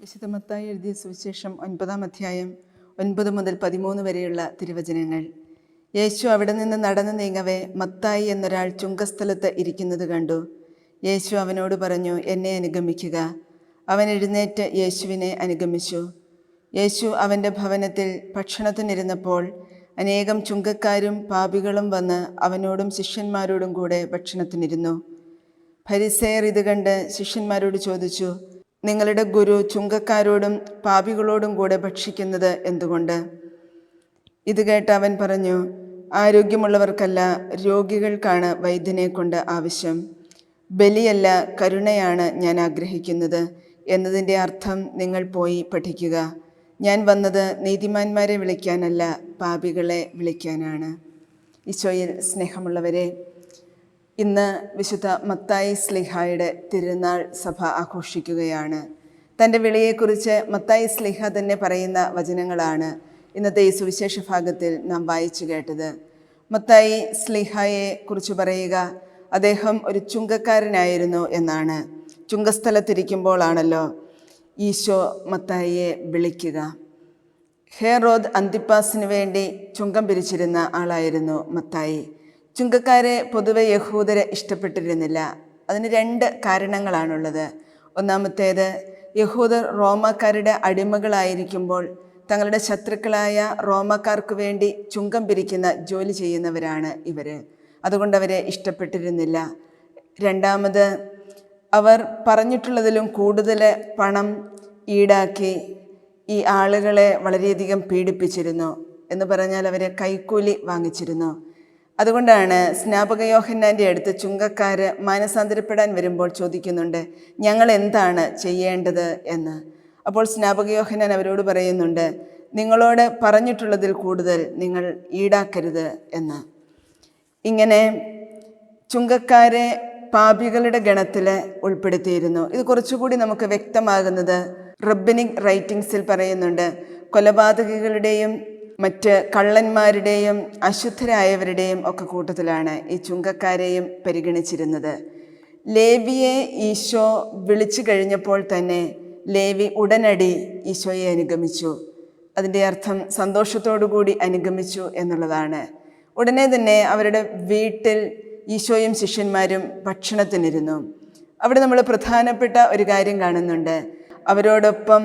വിശുദ്ധ മത്തായി എഴുതിയ സുവിശേഷം ഒൻപതാം അധ്യായം ഒൻപത് മുതൽ പതിമൂന്ന് വരെയുള്ള തിരുവചനങ്ങൾ. യേശു അവിടെ നിന്ന് നടന്നു നീങ്ങവേ മത്തായി എന്നൊരാൾ ചുങ്കസ്ഥലത്ത് ഇരിക്കുന്നത് കണ്ടു. യേശു അവനോട് പറഞ്ഞു എന്നെ അനുഗമിക്കുക. അവൻ എഴുന്നേറ്റ് യേശുവിനെ അനുഗമിച്ചു. യേശു അവന്റെ ഭവനത്തിൽ ഭക്ഷണത്തിനിരുന്നപ്പോൾ അനേകം ചുങ്കക്കാരും പാപികളും വന്ന് അവനോടും ശിഷ്യന്മാരോടും കൂടെ ഭക്ഷണത്തിനിരുന്നു. ഫരിസേയർ ഇത് കണ്ട് ശിഷ്യന്മാരോട് ചോദിച്ചു നിങ്ങളുടെ ഗുരു ചുങ്കക്കാരോടും പാപികളോടും കൂടെ ഭക്ഷിക്കുന്നത് എന്തുകൊണ്ട്? ഇത് കേട്ട് അവൻ പറഞ്ഞു ആരോഗ്യമുള്ളവർക്കല്ല രോഗികൾക്കാണ് വൈദ്യനെ കൊണ്ട് ആവശ്യം. ബലിയല്ല കരുണയാണ് ഞാൻ ആഗ്രഹിക്കുന്നത്. എന്നതിന്റെ അർത്ഥം നിങ്ങൾ പോയി പഠിക്കുക. ഞാൻ വന്നത് നീതിമാന്മാരെ വിളിക്കാനല്ല പാപികളെ വിളിക്കാനാണ്. ഈശോയിൽ സ്നേഹമുള്ളവരെ ഇന്ന് വിശുദ്ധ മത്തായി സ്ലിഹായുടെ തിരുനാൾ സഭ ആഘോഷിക്കുകയാണ്. തന്റെ വിളിയെക്കുറിച്ച് മത്തായി സ്ലിഹ തന്നെ പറയുന്ന വചനങ്ങളാണ് ഇന്നത്തെ ഈ സുവിശേഷ ഭാഗത്തിൽ നാം വായിച്ചു കേട്ടത്. മത്തായി സ്ലിഹായെ കുറിച്ച് പറയുക അദ്ദേഹം ഒരു ചുങ്കക്കാരനായിരുന്നു എന്നാണ്. ചുങ്കസ്ഥലത്തിരിക്കുമ്പോഴാണല്ലോ ഈശോ മത്തായിയെ വിളിക്കുക. ഹെറോദ് അന്തിപ്പാസിന് വേണ്ടി ചുങ്കം പിരിച്ചിരുന്ന ആളായിരുന്നു മത്തായി. ചുങ്കക്കാരെ പൊതുവെ യഹൂദരെ ഇഷ്ടപ്പെട്ടിരുന്നില്ല. അതിന് രണ്ട് കാരണങ്ങളാണുള്ളത്. ഒന്നാമത്തേത് യഹൂദർ റോമാക്കാരുടെ അടിമകളായിരിക്കുമ്പോൾ തങ്ങളുടെ ശത്രുക്കളായ റോമാക്കാർക്ക് വേണ്ടി ചുങ്കം പിരിക്കുന്ന ജോലി ചെയ്യുന്നവരാണ് ഇവർ അതുകൊണ്ട് അവരെ ഇഷ്ടപ്പെട്ടിരുന്നില്ല. രണ്ടാമത് അവർ പറഞ്ഞിട്ടുള്ളതിലും കൂടുതൽ പണം ഈടാക്കി ഈ ആളുകളെ വളരെയധികം പീഡിപ്പിച്ചിരുന്നു. എന്ന് പറഞ്ഞാൽ അവരെ കൈക്കൂലി വാങ്ങിച്ചിരുന്നു. അതുകൊണ്ടാണ് സ്നാപക യോഹന്നാന്റെ അടുത്ത് ചുങ്കക്കാർ മാനസാന്തരപ്പെടാൻ വരുമ്പോൾ ചോദിക്കുന്നുണ്ട് ഞങ്ങൾ എന്താണ് ചെയ്യേണ്ടത്? എന്ന്. അപ്പോൾ സ്നാപക യോഹന്നാൻ അവരോട് പറയുന്നുണ്ട് നിങ്ങളോട് പറഞ്ഞിട്ടുള്ളതിൽ കൂടുതൽ നിങ്ങൾ ഈടാക്കരുത് എന്ന്. ഇങ്ങനെ ചുങ്കക്കാരെ പാപികളുടെ ഗണത്തിൽ ഉൾപ്പെടുത്തിയിരുന്നു. ഇത് കുറച്ചുകൂടി നമുക്ക് വ്യക്തമാകുന്നത് റബ്ബിനിക് റൈറ്റിംഗ്സിൽ പറയുന്നുണ്ട് കൊലപാതകികളുടെയും മറ്റ് കള്ളന്മാരുടെയും അശുദ്ധരായവരുടെയും ഒക്കെ കൂട്ടത്തിലാണ് ഈ ചുങ്കക്കാരെയും പരിഗണിച്ചിരുന്നത്. ലേവിയെ ഈശോ വിളിച്ചു കഴിഞ്ഞപ്പോൾ തന്നെ ലേവി ഉടനടി ഈശോയെ അനുഗമിച്ചു. അതിന്റെ അർത്ഥം സന്തോഷത്തോടു കൂടി അനുഗമിച്ചു എന്നുള്ളതാണ്. ഉടനെ തന്നെ അവരുടെ വീട്ടിൽ ഈശോയും ശിഷ്യന്മാരും ഭക്ഷണത്തിനിരുന്നു. അവിടെ നമ്മൾ പ്രധാനപ്പെട്ട ഒരു കാര്യം കാണുന്നുണ്ട്. അവരോടൊപ്പം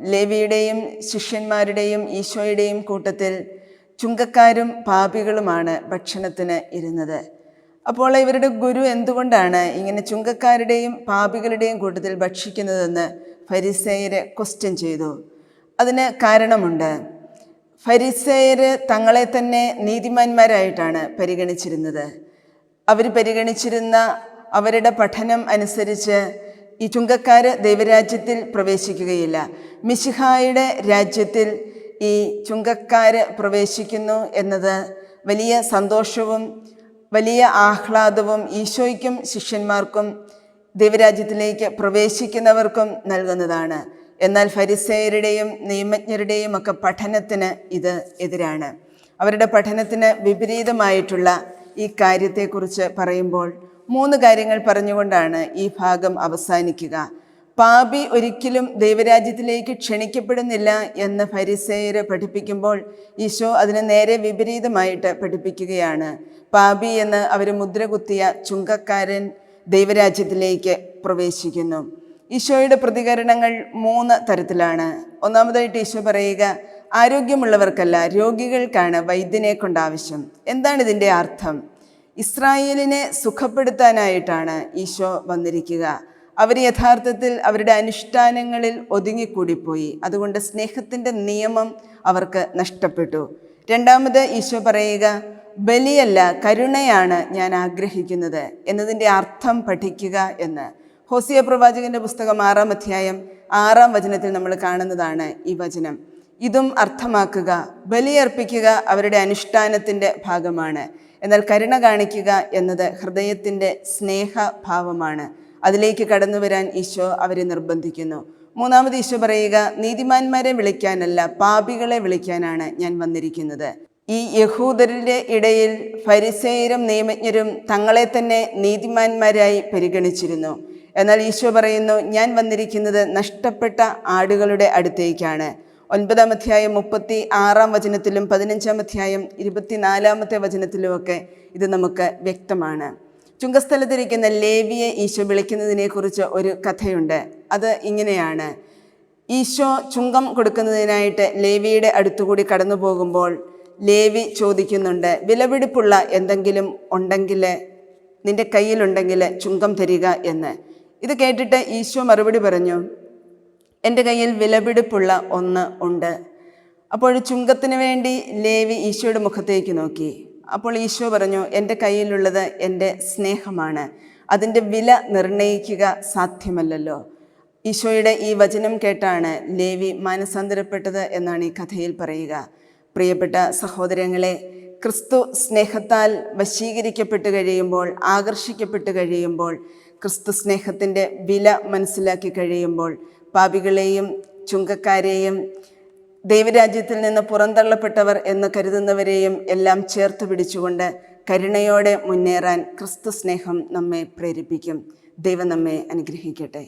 ലേവിയുടെയും ശിഷ്യന്മാരുടെയും ഈശോയുടെയും കൂട്ടത്തിൽ ചുങ്കക്കാരും പാപികളുമാണ് ഭക്ഷണത്തിന് ഇരുന്നത്. അപ്പോൾ ഇവരുടെ ഗുരു എന്തുകൊണ്ടാണ് ഇങ്ങനെ ചുങ്കക്കാരുടെയും പാപികളുടെയും കൂട്ടത്തിൽ ഭക്ഷിക്കുന്നതെന്ന് ഫരിസേയരെ ക്വസ്റ്റ്യൻ ചെയ്തു. അതിന് കാരണമുണ്ട്. ഫരിസേയർ തങ്ങളെ തന്നെ നീതിമാന്മാരായിട്ടാണ് പരിഗണിച്ചിരുന്നത്. അവർ പരിഗണിച്ചിരുന്ന അവരുടെ പഠനം അനുസരിച്ച് ഈ ചുങ്കക്കാർ ദൈവരാജ്യത്തിൽ പ്രവേശിക്കുകയില്ല. മിശിഹായുടെ രാജ്യത്തിൽ ഈ ചുങ്കക്കാർ പ്രവേശിക്കുന്നു എന്നത് വലിയ സന്തോഷവും വലിയ ആഹ്ലാദവും ഈശോയ്ക്കും ശിഷ്യന്മാർക്കും ദൈവരാജ്യത്തിലേക്ക് പ്രവേശിക്കുന്നവർക്കും നൽകുന്നതാണ്. എന്നാൽ ഫരിസേയരുടെയും നിയമജ്ഞരുടെയും ഒക്കെ പഠനത്തിന് ഇത് എതിരാണ്. അവരുടെ പഠനത്തിന് വിപരീതമായിട്ടുള്ള ഈ കാര്യത്തെക്കുറിച്ച് പറയുമ്പോൾ മൂന്ന് കാര്യങ്ങൾ പറഞ്ഞുകൊണ്ടാണ് ഈ ഭാഗം അവസാനിക്കുക. പാപി ഒരിക്കലും ദൈവരാജ്യത്തിലേക്ക് ക്ഷണിക്കപ്പെടുന്നില്ല എന്ന് ഫരിസേയര് പഠിപ്പിക്കുമ്പോൾ ഈശോ അതിന് നേരെ വിപരീതമായിട്ട് പഠിപ്പിക്കുകയാണ്. പാപി എന്ന് അവർ മുദ്ര കുത്തിയ ചുങ്കക്കാരൻ ദൈവരാജ്യത്തിലേക്ക് പ്രവേശിക്കുന്നു. ഈശോയുടെ പ്രതികരണങ്ങൾ മൂന്ന് തരത്തിലാണ്. ഒന്നാമതായിട്ട് ഈശോ പറയുക ആരോഗ്യമുള്ളവർക്കല്ല രോഗികൾക്കാണ് വൈദ്യനെ കൊണ്ട് ആവശ്യം. എന്താണ് ഇതിന്റെ അർത്ഥം? ഇസ്രായേലിനെ സുഖപ്പെടുത്താനായിട്ടാണ് ഈശോ വന്നിരിക്കുക. അവർ യഥാർത്ഥത്തിൽ അവരുടെ അനുഷ്ഠാനങ്ങളിൽ ഒതുങ്ങിക്കൂടിപ്പോയി. അതുകൊണ്ട് സ്നേഹത്തിന്റെ നിയമം അവർക്ക് നഷ്ടപ്പെട്ടു. രണ്ടാമത് ഈശോ പറയുക ബലിയല്ല കരുണയാണ് ഞാൻ ആഗ്രഹിക്കുന്നത്. എന്നതിന്റെ അർത്ഥം പഠിക്കുക എന്ന്. ഹോസിയ പ്രവാചകന്റെ പുസ്തകം ആറാം അധ്യായം ആറാം വചനത്തിൽ നമ്മൾ കാണുന്നതാണ് ഈ വചനം. ഇതും അർത്ഥമാക്കുക ബലിയർപ്പിക്കുക അവരുടെ അനുഷ്ഠാനത്തിന്റെ ഭാഗമാണ്. എന്നാൽ കരുണ കാണിക്കുക എന്നത് ഹൃദയത്തിന്റെ സ്നേഹഭാവമാണ്. അതിലേക്ക് കടന്നു വരാൻ ഈശോ അവരെ നിർബന്ധിക്കുന്നു. മൂന്നാമത് ഈശോ പറയുക നീതിമാന്മാരെ വിളിക്കാനല്ല പാപികളെ വിളിക്കാനാണ് ഞാൻ വന്നിരിക്കുന്നത്. ഈ യഹൂദരുടെ ഇടയിൽ ഫരിസേയരും നിയമജ്ഞരും തങ്ങളെ തന്നെ നീതിമാന്മാരായി പരിഗണിച്ചിരുന്നു. എന്നാൽ ഈശോ പറയുന്നു ഞാൻ വന്നിരിക്കുന്നത് നഷ്ടപ്പെട്ട ആടുകളുടെ അടുത്തേക്കാണ്. ഒൻപതാം അധ്യായം മുപ്പത്തി ആറാം വചനത്തിലും പതിനഞ്ചാം അധ്യായം ഇരുപത്തിനാലാമത്തെ വചനത്തിലുമൊക്കെ ഇത് നമുക്ക് വ്യക്തമാണ്. ചുങ്കസ്ഥലത്തിരിക്കുന്ന ലേവിയെ ഈശോ വിളിക്കുന്നതിനെക്കുറിച്ച് ഒരു കഥയുണ്ട്. അത് ഇങ്ങനെയാണ്. ഈശോ ചുങ്കം കൊടുക്കുന്നതിനായിട്ട് ലേവിയുടെ അടുത്തുകൂടി കടന്നു പോകുമ്പോൾ ലേവി ചോദിക്കുന്നുണ്ട് വിലപിടിപ്പുള്ള എന്തെങ്കിലും ഉണ്ടെങ്കിൽ നിന്റെ കയ്യിലുണ്ടെങ്കിൽ ചുങ്കം തരിക എന്ന്. ഇത് കേട്ടിട്ട് ഈശോ മറുപടി പറഞ്ഞു എന്റെ കയ്യിൽ വിലപിടിപ്പുള്ള ഒന്ന് ഉണ്ട്. അപ്പോൾ ചുങ്കത്തിന് വേണ്ടി ലേവി ഈശോയുടെ മുഖത്തേക്ക് നോക്കി. അപ്പോൾ ഈശോ പറഞ്ഞു എന്റെ കയ്യിലുള്ളത് എന്റെ സ്നേഹമാണ്. അതിന്റെ വില നിർണയിക്കുക സാധ്യമല്ലല്ലോ. ഈശോയുടെ ഈ വചനം കേട്ടാണ് ലേവി മാനസാന്തരപ്പെട്ടത് എന്നാണ് ഈ കഥയിൽ പറയുക. പ്രിയപ്പെട്ട സഹോദരങ്ങളെ ക്രിസ്തു സ്നേഹത്താൽ വശീകരിക്കപ്പെട്ട് കഴിയുമ്പോൾ ആകർഷിക്കപ്പെട്ട് കഴിയുമ്പോൾ ക്രിസ്തു സ്നേഹത്തിന്റെ വില മനസ്സിലാക്കി കഴിയുമ്പോൾ പാപികളെയും ചുങ്കക്കാരെയും ദൈവരാജ്യത്തിൽ നിന്ന് പുറന്തള്ളപ്പെട്ടവർ എന്ന് കരുതുന്നവരെയും എല്ലാം ചേർത്ത് പിടിച്ചുകൊണ്ട് കരുണയോടെ മുന്നേറാൻ ക്രിസ്തു സ്നേഹം നമ്മെ പ്രേരിപ്പിക്കും. ദൈവം നമ്മെ അനുഗ്രഹിക്കട്ടെ.